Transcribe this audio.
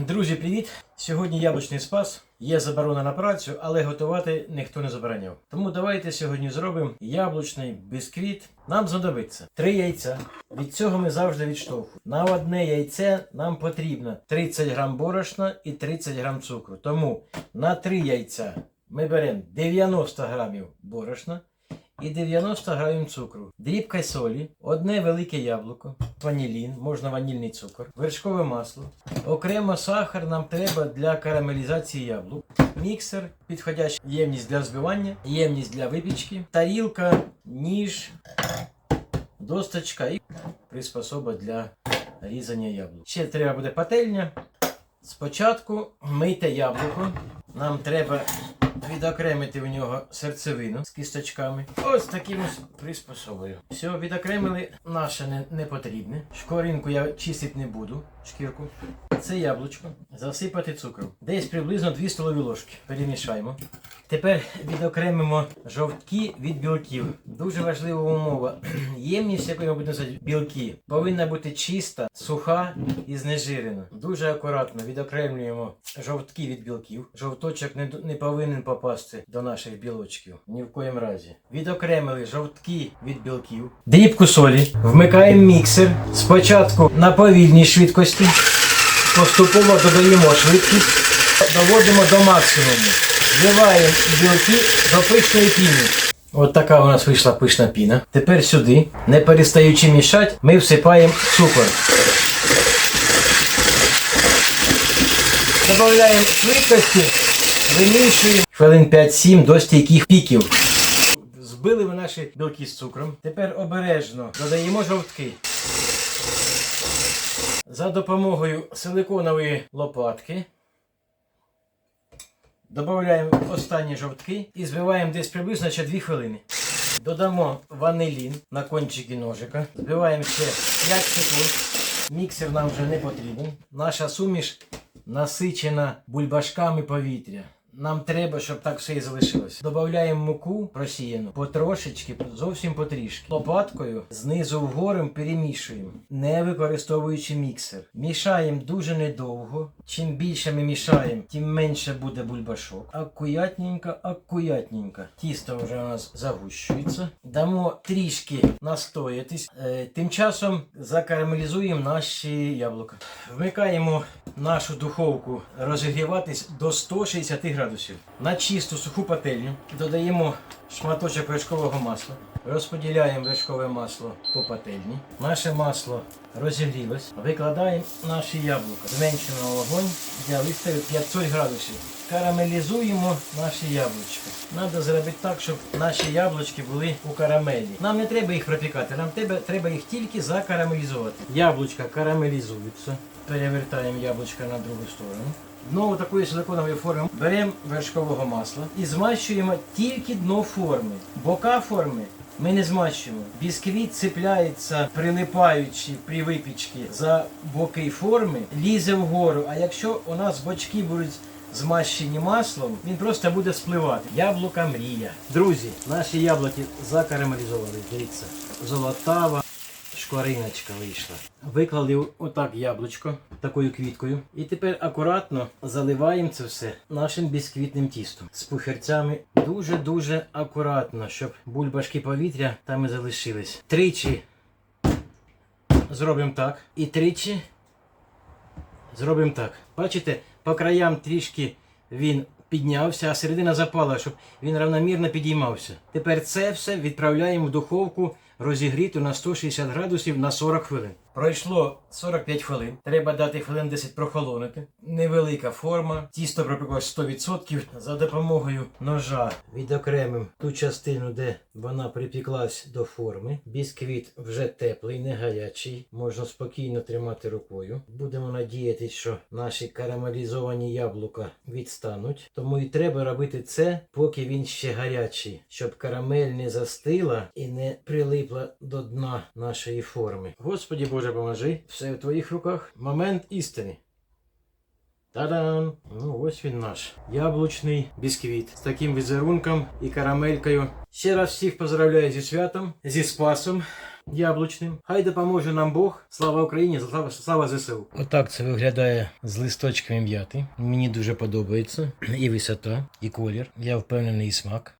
Друзі, привіт! Сьогодні яблучний спас. Є заборона на працю, але готувати ніхто не забороняв. Тому давайте сьогодні зробимо яблучний бісквіт. Нам знадобиться три яйця. Від цього ми завжди відштовхуємо. На одне яйце нам потрібно 30 грам борошна і 30 грам цукру. Тому на три яйця ми беремо 90 грамів борошна і 90 грамів цукру, дрібка солі, одне велике яблуко, ванілін, можна ванільний цукор, вершкове масло. Окремо сахар нам треба для карамелізації яблук, міксер, підходяща ємність для збивання, ємність для випічки, тарілка, ніж, досточка і приспособа для різання яблук. Ще треба буде пательня. Спочатку мийте яблуко. Нам треба відокремити в нього серцевину з кісточками. Ось таким приспособою. Все, відокремили наше не, не потрібне. Шкоринку я чистити не буду, шкірку. Це яблучко. Засипати цукром. Десь приблизно 2 столові ложки. Перемішаємо. Тепер відокремимо жовтки від білків. Дуже важлива умова. Ємність, якою ми будемо садити білки, повинна бути чиста, суха і знежирена. Дуже акуратно відокремлюємо жовтки від білків. Жовточок не, не повинен попасти до наших білочків. Ні в коїм разі. Відокремили жовтки від білків. Дрібку солі. Вмикаємо міксер. Спочатку на повільній швидкості. Поступово додаємо швидкість. Доводимо до максимуму. Зливаємо білки до пишної піни. От така у нас вийшла пишна піна. Тепер сюди, не перестаючи мішати, ми всипаємо цукор. Додаємо швидкості, вимішуємо хвилин 5-7 до стійких піків. Збили ви наші білки з цукром. Тепер обережно додаємо жовтки. За допомогою силиконової лопатки Додаємо останні жовтки і збиваємо десь приблизно ще 2 хвилини. Додамо ванилін на кончики ножика. Збиваємо ще 5 секунд. Міксер нам вже не потрібен. Наша суміш насичена бульбашками повітря. Нам треба, щоб так все і залишилось. Додаємо муку просіяну потрошечки, зовсім потрішки. Лопаткою знизу вгору перемішуємо, не використовуючи міксер. Мішаємо дуже недовго. Чим більше ми мішаємо, тим менше буде бульбашок. Акуятненько, акуятненько. Тісто вже у нас загущується. Дамо трішки настоятись. Е, тим часом закарамелізуємо наші яблука. Вмикаємо нашу духовку розігріватись до 160 градусів. На чисту суху пательню додаємо шматочок вершкового масла. Розподіляємо вершкове масло по пательні. Наше масло розігрілось. Викладаємо наші яблука. Зменшуємо вогонь. Я виставив 500 градусів. Карамелізуємо наші яблучка. Треба зробити так, щоб наші яблучки були у карамелі. Нам не треба їх пропікати, нам треба, треба їх тільки закарамелізувати. Яблучка карамелізуються. Перевертаємо яблучка на другу сторону. Знову такої силиконової форми беремо вершкового масла і змащуємо тільки дно форми. Бока форми ми не змащуємо. Бісквіт цепляється, прилипаючи при випічці за боки форми, лізе вгору. А якщо у нас бочки будуть змащені маслом, він просто буде спливати. Яблука мрія. Друзі, наші яблуки закарамелізували. Дивіться, золотава шквариночка вийшла. Виклали отак яблучко такою квіткою. І тепер акуратно заливаємо це все нашим бісквітним тістом з пухерцями. Дуже-дуже акуратно, щоб бульбашки повітря там і залишились. Тричі зробимо так. І тричі зробимо так. Бачите, по краям трішки він піднявся, а середина запала, щоб він равномірно підіймався. Тепер це все відправляємо в духовку розігріту на 160 градусів на 40 хвилин. Пройшло 45 хвилин. Треба дати хвилин 10 прохолонути. Невелика форма. Тісто пропеклось 100%. За допомогою ножа відокремим ту частину, де вона припіклась до форми. Бісквіт вже теплий, не гарячий. Можна спокійно тримати рукою. Будемо надіятися, що наші карамелізовані яблука відстануть. Тому і треба робити це, поки він ще гарячий, щоб карамель не застила і не прилипла до дна нашої форми. Господі Боже, поможи, все в твоїх руках. Момент істини. Та-дам! Ну ось він наш яблучний бісквіт з таким візерунком і карамелькою. Ще раз всіх поздравляю зі святом, зі спасом. яблучним. Хай допоможе нам Бог. Слава Україні, слава, слава ЗСУ. Отак це виглядає з листочками м'яти. Мені дуже подобається і висота, і колір. Я впевнений і смак.